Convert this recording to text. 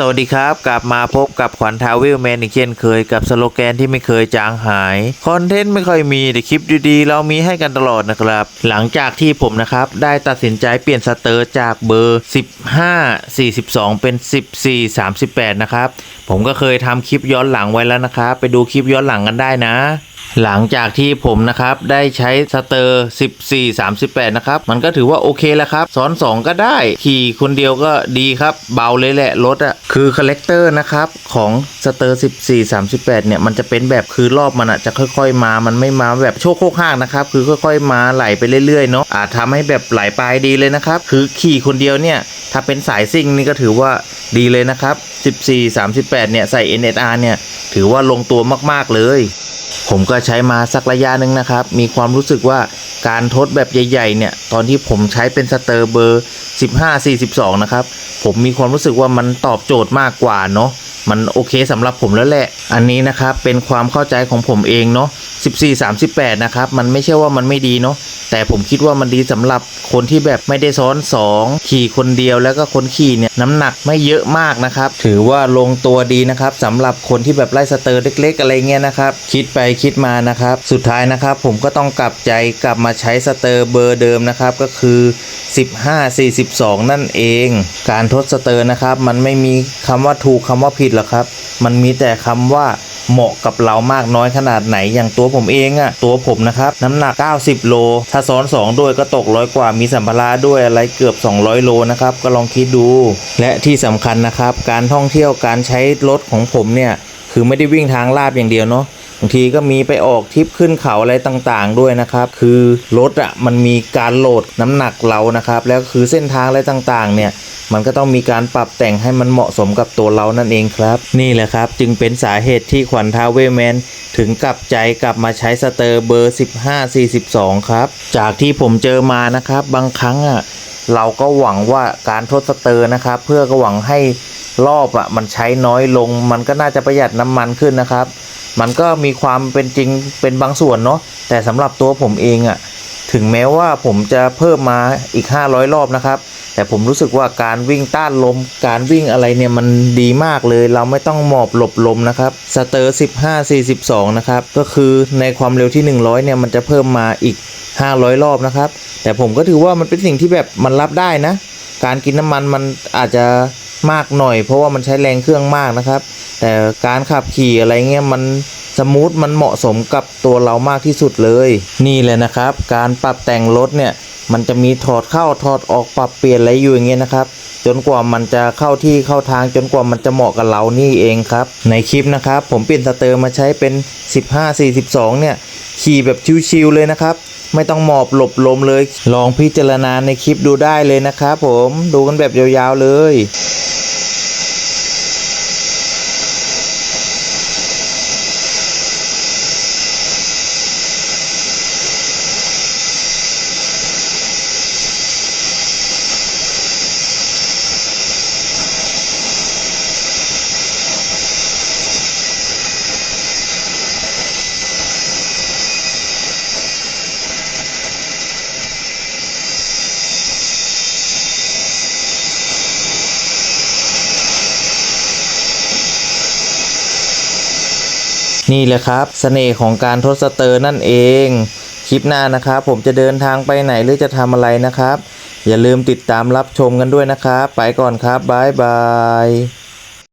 สวัสดีครับ กลับมาพบกับขวัญทาวิลแมนอีกเช่นเคยกับสโลแกนที่ไม่เคยจางหาย คอนเทนต์ไม่ค่อยมีแต่คลิปดีๆ เรามีให้กันตลอดนะครับ หลังจากที่ผมนะครับ ได้ตัดสินใจเปลี่ยนสเตอร์จากเบอร์ 15 42 เป็น 14 38 นะครับ ผมก็เคยทำคลิปย้อนหลังไว้แล้วนะครับ ไปดูคลิปย้อนหลังกันได้นะ หลังจากที่ผมนะครับได้ใช้สเตอร์ 14 38 นะครับ มันก็ถือว่าโอเคแล้วครับ ซ้อน 2 ก็ได้ ขี่คนเดียวก็ดีครับ เบาเลยแหละรถอะคือคาแรคเตอร์นะครับ ของสเตอร์ 14 38 เนี่ย มันจะเป็นแบบคือรอบมันอะจะค่อยๆมา มันไม่มาแบบโชคโคกห้างนะครับ คือค่อยๆมาไหลไปเรื่อยๆเนาะอาจทำให้แบบไหลไปดีเลยนะครับ คือขี่คนเดียวเนี่ย ถ้าเป็นสายซิ่งนี่ก็ถือว่าดีเลยนะครับ 14 38 เนี่ยใส่ NSR เนี่ยถือว่าลงตัวมากๆเลย ผมก็ใช้มาสักระยะหนึ่งนะครับ มีความรู้สึกว่าการทดแบบใหญ่ๆเนี่ย ตอนที่ผมใช้เป็นสเตอร์เบอร์ 15 42 นะครับ ผมมีความรู้สึกว่ามันตอบโจทย์มากกว่าเนาะ มันโอเคสำหรับผมแล้วแหละ อันนี้นะครับเป็นความเข้าใจของผมเองเนาะ 14 38 นะครับ มันไม่ใช่ว่ามันไม่ดีเนาะแต่ผมคิดว่ามันดีสำหรับคนที่แบบไม่ได้ซ้อน 2 ขี่คนเดียวแล้วก็คนขี่เนี่ยน้ำหนักไม่เยอะมากนะครับ ถือว่าลงตัวดีนะครับสำหรับคนที่แบบไล่สเตอร์เล็ก ๆ อะไรเงี้ยนะครับ คิดไปคิดมานะครับ สุดท้ายนะครับ ผมก็ต้องกลับใจกลับมาใช้สเตอร์เบอร์เดิมนะครับก็คือ 15 42 นั่นเอง การทดสเตอร์นะครับ มันไม่มีคำว่าถูกคำว่าผิดหรอกครับ มันมีแต่คำว่า เหมาะกับเรามากน้อยขนาดไหนอย่างตัวผมเองอะตัวผมนะครับน้ำหนัก 90 โล ถ้าซ้อน 2 ด้วยก็ตกร้อยกว่ามีสัมภาระด้วยอะไรเกือบ 200 โลนะครับก็ลองคิดดู และที่สำคัญนะครับ การท่องเที่ยวการใช้รถของผมเนี่ยคือไม่ได้วิ่งทางลาดอย่างเดียวเนาะ บางทีก็มีไปออกทริปขึ้นเขาอะไรต่างๆ ด้วยนะครับ คือรถอะมันมีการโหลดน้ำหนักเรานะครับ แล้วคือเส้นทางอะไรต่างๆ เนี่ยมันก็ต้องมีการปรับแต่งให้มันเหมาะสมกับตัวเรานั่นเองครับ นี่แหละครับ จึงเป็นสาเหตุที่ขวัญทาวเวแมนถึงกลับใจกลับมาใช้สเตอร์เบอร์ 1542 ครับ จากที่ผมเจอมานะครับ บางครั้งอะเราก็หวังว่าการทดสเตอร์นะครับ เพื่อก็หวังให้รอบอะมันใช้น้อยลง มันก็น่าจะประหยัดน้ำมันขึ้นนะครับ มันก็มีความเป็นจริงเป็นบางส่วนเนาะแต่สำหรับตัวผมเองอะ่ะถึงแม้ว่าผมจะเพิ่มมาอีก 500 รอบนะครับ แต่ผมรู้สึกว่าการวิ่งต้านลม การวิ่งอะไรเนี่ยมันดีมากเลย เราไม่ต้องหมอบหลบลมนะครับสเตอร์ 15 42 นะครับ ก็คือในความเร็วที่ 100 เนี่ยมันจะเพิ่มมาอีก 500 รอบนะครับ แต่ผมก็ถือว่ามันเป็นสิ่งที่แบบมันรับได้นะ การกินน้ำมันมันอาจจะ มากหน่อย เพราะว่ามันใช้แรงเครื่องมากนะครับ แต่การขับขี่อะไรเงี้ยมันสมูทมันเหมาะสมกับตัวเรามากที่สุดเลย นี่เลยนะครับ การปรับแต่งรถเนี่ยมันจะมีถอดเข้าถอดออกปรับเปลี่ยนอะไรอยู่อย่างเงี้ยนะครับจนกว่ามันจะเข้าที่เข้าทางจนกว่ามันจะเหมาะกับเรานี่เองครับ ในคลิปนะครับ ผมเปลี่ยนสเตอร์มาใช้เป็น 15 42 เนี่ย ขี่แบบชิวๆเลยนะครับ ไม่ต้องหมอบหลบลมเลย ลองพิจารณาในคลิปดูได้เลยนะครับผมดูกันแบบยาวๆเลย นี่แหละครับเสน่ห์ของการทดสเตอร์นั่นเอง คลิปหน้านะครับ ผมจะเดินทางไปไหนหรือจะทำอะไรนะครับ อย่าลืมติดตามรับชมกันด้วยนะครับ ไปก่อนครับบ๊ายบาย